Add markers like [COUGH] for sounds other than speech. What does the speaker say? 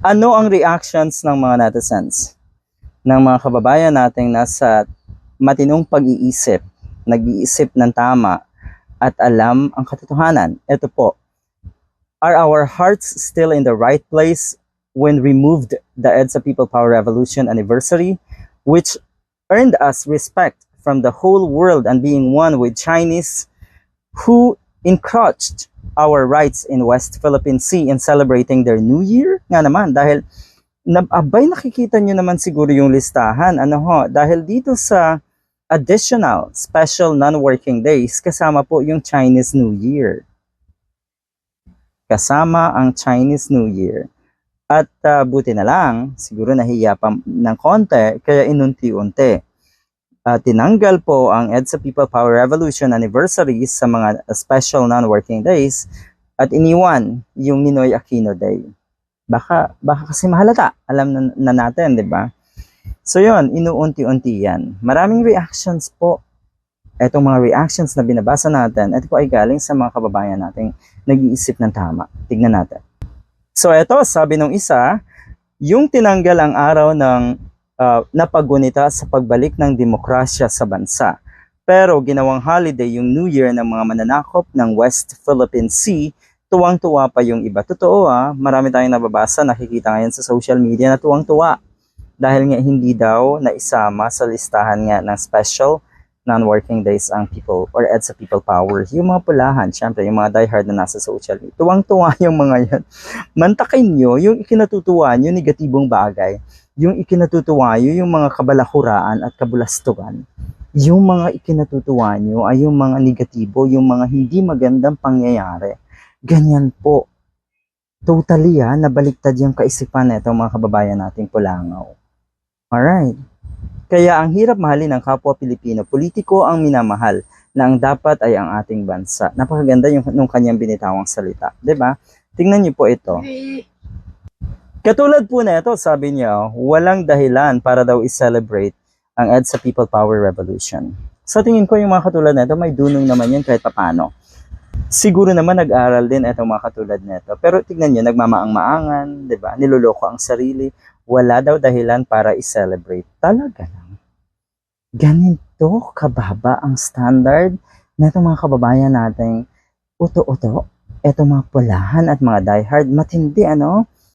Ano ang reactions ng mga netizens? Ng mga kababayan nating nasa matinong pag-iisip, nag-iisip ng tama, at alam ang katotohanan. Ito po, are our hearts still in the right place when removed the EDSA People Power Revolution anniversary, which earned us respect from the whole world and being one with Chinese who encroached our rights in West Philippine Sea in celebrating their New Year? Nga naman, dahil na, abay nakikita nyo naman siguro yung listahan. Ano ho, dahil dito sa additional special non-working days, kasama po yung Chinese New Year. Kasama ang Chinese New Year. At ah, buti na lang, siguro nahiya pa ng konti, kaya inunti-unti. Ah, tinanggal po ang EDSA People Power Revolution anniversaries sa mga special non-working days at iniwan yung Ninoy Aquino Day. Baka, baka kasi mahalata, alam na, na natin, di ba? So yon inuunti-unti yan. Maraming reactions po. Etong mga reactions na binabasa natin, ito po ay galing sa mga kababayan nating nag-iisip ng tama. Tignan natin. So eto, sabi nung isa, yung tinanggal ang araw ng uh, napagunita sa pagbalik ng demokrasya sa bansa. Pero ginawang holiday yung New Year ng mga mananakop ng West Philippine Sea, tuwang-tuwa pa yung iba. Totoo ah, marami tayong nababasa, nakikita ngayon sa social media na tuwang-tuwa dahil nga hindi daw naisama sa listahan nga ng special non-working days ang people or EDSA people power. Yung mga pulahan, syempre, yung mga diehard na nasa social media. Tuwang-tuwa [LAUGHS] yung mga yan. Mantakin nyo, yung ikinatutuwa nyo, negatibong bagay. Yung ikinatutuwa nyo, yung mga kabalahuraan at kabulastugan. Yung mga ikinatutuwa nyo ay yung mga negatibo, yung mga hindi magandang pangyayari. Ganyan po. Totally ah, nabaliktad yung kaisipan na itong mga kababayan nating pulangaw. Alright. Kaya ang hirap mahalin ng kapwa Pilipino, politiko ang minamahal na ang dapat ay ang ating bansa. Napakaganda yung nung kanyang binitawang salita, 'di ba? Tingnan niyo po ito. Katulad po na ito, sabi niya, walang dahilan para daw i-celebrate ang EDSA People Power Revolution. Sa tingin ko yung mga katulad nito, may dunong naman yan kahit papano. Siguro naman nag-aral din itong mga katulad nito. Pero tignan nyo, nagmamaang-maangan, di ba? Niloloko ang sarili. Wala daw dahilan para i-celebrate. Talaga lang. Ganito kababa ang standard na itong mga kababayan nating uto-uto. Itong mga pulahan at mga diehard. Matindi, ano?